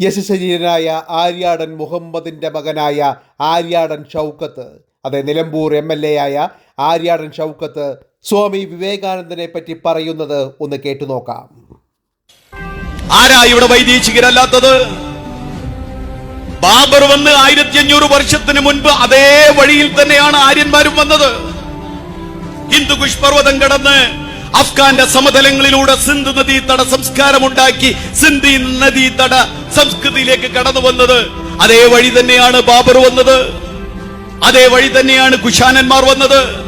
യശശരീരനായ ആര്യാടൻ മുഹമ്മദിന്റെ മകനായ ആര്യാടൻ ഷൗക്കത്ത്. അതെ നിലമ്പൂർ എം എൽ എ ആയ ആര്യാടൻ ഷൗക്കത്ത് സ്വാമി വിവേകാനന്ദനെ പറ്റി പറയുന്നത് ഒന്ന് കേട്ടു നോക്കാം. ആരാ ഇവിടെ വൈദേശികരല്ലാത്തത്? ബാബർ വന്ന് ആയിരത്തി അഞ്ഞൂറ് വർഷത്തിന് മുൻപ് അതേ വഴിയിൽ തന്നെയാണ് ആര്യന്മാരും വന്നത്. ഹിന്ദുകുഷ് പർവതം കടന്ന് അഫ്ഗാന്റെ സമതലങ്ങളിലൂടെ സിന്ധു നദീതട സംസ്കാരം ഉണ്ടാക്കി സിന്ധി നദീതട സംസ്കൃതിയിലേക്ക് കടന്നു വന്നത്. അതേ വഴി തന്നെയാണ് ബാബർ വന്നത്. അതേ വഴി തന്നെയാണ് കുശാനന്മാർ വന്നത്.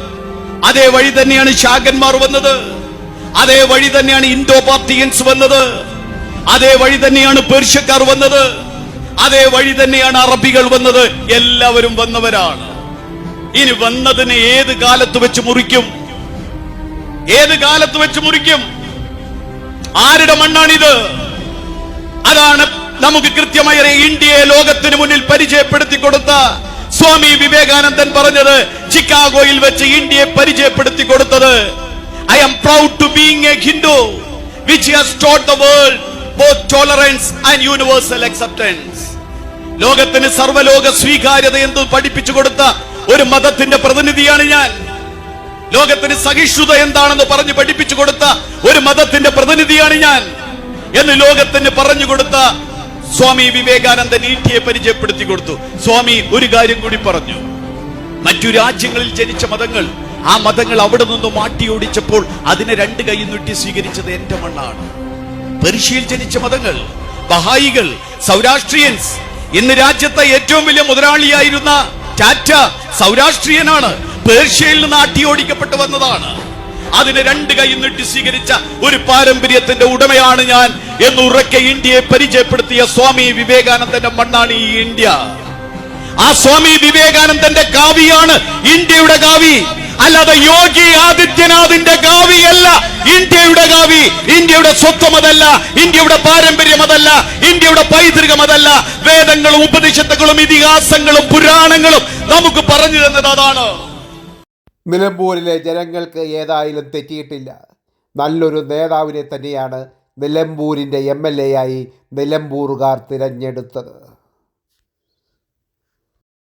അതേ വഴി തന്നെയാണ് ശാഖന്മാർ വന്നത്. അതേ വഴി തന്നെയാണ് ഇൻഡോ പാർട്ടിയൻസ് വന്നത്. അതേ വഴി തന്നെയാണ് പേർഷ്യക്കാർ വന്നത്. അതേ വഴി തന്നെയാണ് അറബികൾ വന്നത്. എല്ലാവരും വന്നവരാണ്. ഇനി വന്നതിനെ ഏത് കാലത്ത് വെച്ച് മുറിക്കും? ഏത് കാലത്ത് വെച്ച് മുറിക്കും? ആരുടെ മണ്ണാണിത്? അതാണ് നമുക്ക് കൃത്യമായി ഇന്ത്യയെ ലോകത്തിന് മുന്നിൽ പരിചയപ്പെടുത്തി കൊടുത്ത സ്വാമി വിവേകാനന്ദൻ പറഞ്ഞത്. ചിക്കാഗോയിൽ വെച്ച് ഇന്ത്യയെ പരിചയപ്പെടുത്തി കൊടുത്തത് I am proud to being a Hindu which has taught the world both tolerance and universal acceptance ലോകത്തിന് സർവലോക സ്വീകാര്യത എന്ന് പഠിപ്പിച്ചു കൊടുത്ത ഒരു മതത്തിന്റെ പ്രതിനിധിയാണ് ഞാൻ. ലോകത്തിന് സഹിഷ്ണുത എന്താണെന്ന് പറഞ്ഞ് പഠിപ്പിച്ചു കൊടുത്ത ഒരു മതത്തിന്റെ പ്രതിനിധിയാണ് ഞാൻ എന്ന് ലോകത്തിന് പറഞ്ഞു കൊടുത്ത സ്വാമി വിവേകാനന്ദൻ ഈട്ടിയെ പരിചയപ്പെടുത്തി കൊടുത്തു. സ്വാമി ഒരു കാര്യം കൂടി പറഞ്ഞു. മറ്റു രാജ്യങ്ങളിൽ ജനിച്ച മതങ്ങൾ ആ മതങ്ങൾ അവിടെ മാറ്റി മാട്ടിയോടിച്ചപ്പോൾ അതിനെ രണ്ട് കൈ നീട്ടി സ്വീകരിച്ചത് എന്റെ മണ്ണാണ്. പെർഷ്യയിൽ ജനിച്ച മതങ്ങൾ ബഹായികൾ സൗരാഷ്ട്രിയൻസ്. ഇന്ന് രാജ്യത്തെ ഏറ്റവും വലിയ മുതലാളിയായിരുന്ന ടാറ്റ സൗരാഷ്ട്രിയനാണ്. പേർഷ്യയിൽ നിന്ന് ആട്ടിയോടിക്കപ്പെട്ടു വന്നതാണ്. അതിന് രണ്ട് കൈ നീട്ടി സ്വീകരിച്ച ഒരു പാരമ്പര്യത്തിന്റെ ഉടമയാണ് ഞാൻ എന്ന് ഉറക്കെ ഇന്ത്യയെ പരിചയപ്പെടുത്തിയ സ്വാമി വിവേകാനന്ദന്റെ മണ്ണാണ് ഈ ഇന്ത്യ. ആ സ്വാമി വിവേകാനന്ദന്റെ കാവിയാണ് ഇന്ത്യയുടെ കാവി. അല്ലാതെ യോഗി ആദിത്യനാഥിന്റെ കാവിയല്ല ഇന്ത്യയുടെ കാവി. ഇന്ത്യയുടെ സ്വത്വം അതല്ല ഇന്ത്യയുടെ പാരമ്പര്യം അതല്ല ഇന്ത്യയുടെ പൈതൃകം അതല്ല. വേദങ്ങളും ഉപനിഷത്തുകളും ഇതിഹാസങ്ങളും പുരാണങ്ങളും നമുക്ക് പറഞ്ഞു തന്നത് അതാണ്. നിലമ്പൂരിലെ ജനങ്ങൾക്ക് ഏതായാലും തെറ്റിയിട്ടില്ല. നല്ലൊരു നേതാവിനെ തന്നെയാണ് നിലമ്പൂരിന്റെ എം എൽ എ ആയി നിലമ്പൂറുകാർ തിരഞ്ഞെടുത്തത്.